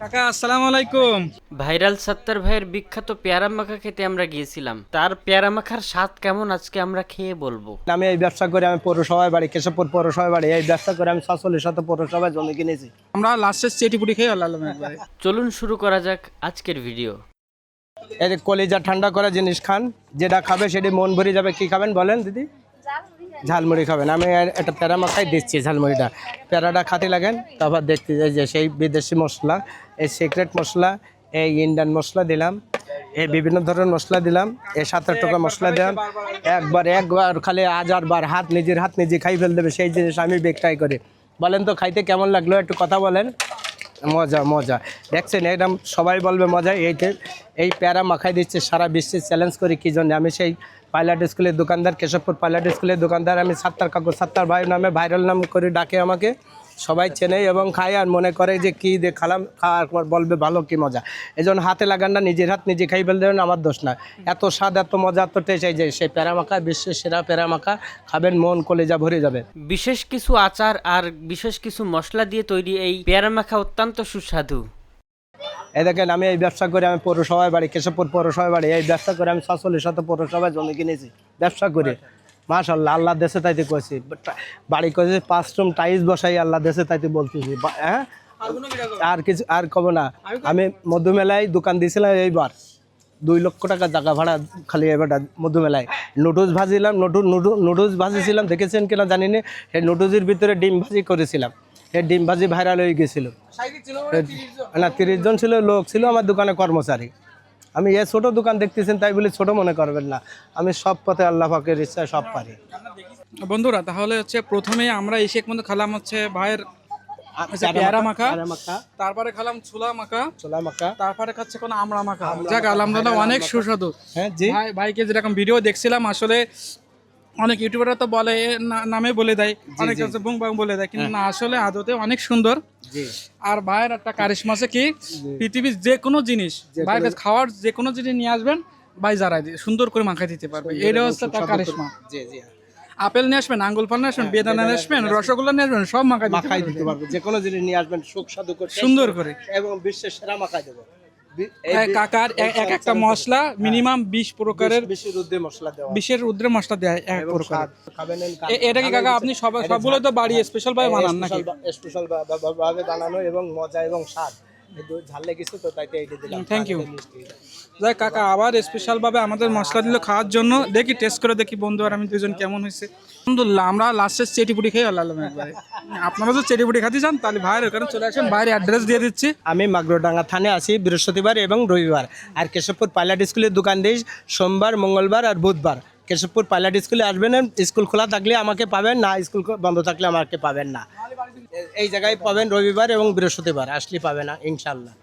কাকা আসসালামু আলাইকুম। ভাইরাল সত্তর ভাইয়ের বিখ্যাত পেয়ারা মাখা খেতে আমরা গিয়েছিলাম। তার পেয়ারা মাখার স্বাদ কেমন আজকে আমরা খেয়ে বলব। আমি এই ব্যবসা করে আমি পৌরসভায় বাড়ি কেশবপুর পৌরসভায় বাড়ি এই ব্যবসা করে আমি সাতচল্লিশ শত পৌরসভায় জমি কিনেছি। আমরা লাস্টের চেটিপুটি খেয়ে আল্লাহ একবারে চলুন শুরু করা যাক আজকের ভিডিও। এই যে কলিজা ঠান্ডা করা জিনিস খান যেটা খাবে সেটি মন ভরে যাবে। কি খাবেন বলেন দিদি? ঝালমুড়ি খাবেন। আমি একটা প্যারা মাখাই দিচ্ছি ঝালমুড়িটা। প্যারাটা খাতে লাগেন, তারপর দেখতে যাই যে সেই বিদেশি মশলা, এই সিক্রেট মশলা, এই ইন্ডিয়ান মশলা দিলাম, এই বিভিন্ন ধরনের মশলা দিলাম, এই সাত আট টাকা মশলা দিলাম। একবার একবার খালি হাজার বার হাত নিজের হাত নিজে খাই ফেল দেবে সেই জিনিস আমি বেকটাই করি। বলেন তো, খাইতে কেমন লাগল? একটু কথা বলেন। মজা মজা। দেখছেন, একদম সবাই বলবে মজা এইতে এই প্যারা মাখাই দিচ্ছে, সারা বিশ্বে চ্যালেঞ্জ করি কী জন্য? আমি সেই পাইলট স্কুলের দোকানদার, কেশবপুর পাইলট স্কুলের দোকানদার, আমি সাত্তার কাকু, সাত্তার ভাই নামে ভাইরাল নাম করে ডাকে আমাকে। সবাই চেনে এবং খায় আর মনে করে যে কী দিয়ে খালাম খাওয়ার পর বলবে ভালো কি মজা। এই জন্য হাতে লাগান না নিজের হাত নিজে খাই ফেল দেবেন আমার দোষ না। এত স্বাদ এত মজা এত টেস্ট এই যে সেই প্যারামাখা বিশ্বের সেরা প্যারামাখা খাবেন মন কলেজা ভরে যাবে। বিশেষ কিছু আচার আর বিশেষ কিছু মশলা দিয়ে তৈরি এই প্যারামাখা অত্যন্ত সুস্বাদু। এই দেখেন আমি এই ব্যবসা করে আমি পৌরসভায় বাড়ি কেশবপুর পৌরসভায় বাড়ি এই ব্যবসা করে আমি সাতচল্লিশ শত পৌরসভায় জমি কিনেছি। ব্যবসা করে। মাশাল্লাহ আল্লাহ দেশে তাইতে কয়েছি বাড়ি করেছি পাঁচ রুম টাইলস বসাই আল্লাহ দেশে তাইতে বলতেছি। হ্যাঁ? আর কিছু আর কব না। আমি মধুমেলায় দোকান দিয়েছিলাম এইবার। দুই লক্ষ টাকা জায়গা ভাড়া খালি এবার মধুমেলায়। নুডলস ভাজিলাম নুডু নুডু নুডলস ভাজিছিলাম দেখেছেন কিনা জানি না সেই নুডলসের ভিতরে ডিম ভাজি করেছিলাম। সেই ডিম ভাজি ভাইরাল হয়ে গেছিল। না তিরিশ জন ছিল লোক ছিল আমার দোকানে কর্মচারী। আমি এ ছোট দোকান দেখতেছেন তাই বলে ছোট মনে করবেন না। আমি সব পথে আল্লাহ পাকের ইচ্ছায় সব পারি। বন্ধুরা তাহলে হচ্ছে প্রথমে আমরা এসে মধ্যে খালাম হচ্ছে ভাইয়ের পেয়ারা মাখা তারপরে খালাম ছোলা মাখা ছোলা মাখা। তারপরে খাচ্ছে কোনো আমড়া মাখা। যাক আলহামদুলিল্লাহ অনেক সুস্বাদু। হ্যাঁ জি। ভাই ভাইকে যেরকম ভিডিও দেখছিলাম আসলে অনেক ইউটিউবাররা তো বলে নামে বলে দেয় অনেক হচ্ছে বুং বাং বলে দেয় কিন্তু না আসলে আদতে অনেক সুন্দর। আর ভাইয়ের একটা কারিশমা আছে কি পৃথিবীর যে কোনো জিনিস ভাইয়ের কাছে খাওয়ার যে কোনো জিনিস নিয়ে আসবেন ভাই যারাই দিয়ে সুন্দর করে মাখাই দিতে পারবে। এটা হচ্ছে তার কারিশমা। জি জি। আপেল নিয়ে আসবেন আঙ্গুল ফল নিয়ে আসবেন বেদানা নিয়ে আসবেন রসগোল্লা নিয়ে আসবেন সব মাখাই দিতে মাখাই পারবে। দিতে পারব। যে কোনো জিনিস নিয়ে আসবেন সুস্বাদু করে সুন্দর করে। এবং বিশ্বের সেরা মাখাই দেবো। কাকার এক একটা মশলা মিনিমাম বিশ প্রকারের বিশের রুদ্রে মশলা দেয় এক প্রকার এটা কি কাকা আপনি সবাই সবগুলো তো বাড়ি স্পেশাল ভাবে বানান নাকি? স্পেশাল ভাবে বানানো এবং মজা এবং স্বাদ। ঝাল লেগেছে তো তাইতে এইটা দিলাম। Thank you. যাই কাকা আবার স্পেশাল ভাবে আমাদের মশলা দিল খাওয়ার জন্য। দেখি টেস্ট করে দেখি বন্ধু আর আমি দুজন কেমন হয়েছে। আলহামদুলিল্লাহ আমরা চেটিপুটি খেয়ে আল্লাহ একবারে আপনারা চেটিপুটি খাতে চান তাহলে ভাইয়ের ওখানে চলে আসেন ভাইয়ের অ্যাড্রেস দিয়ে দিচ্ছি। আমি মাগরোডাঙ্গা থানে আসি বৃহস্পতিবার এবং রবিবার। আর কেশবপুর পাইলট স্কুলের দোকান দিই সোমবার মঙ্গলবার আর বুধবার। কেশবপুর পাইলট স্কুলে আসবেন স্কুল খোলা থাকলে আমাকে পাবেন না স্কুল বন্ধ থাকলে আমাকে পাবেন না। এই জায়গায় পাবেন রবিবার এবং বৃহস্পতিবার আসলে পাবে না ইনশাল্লাহ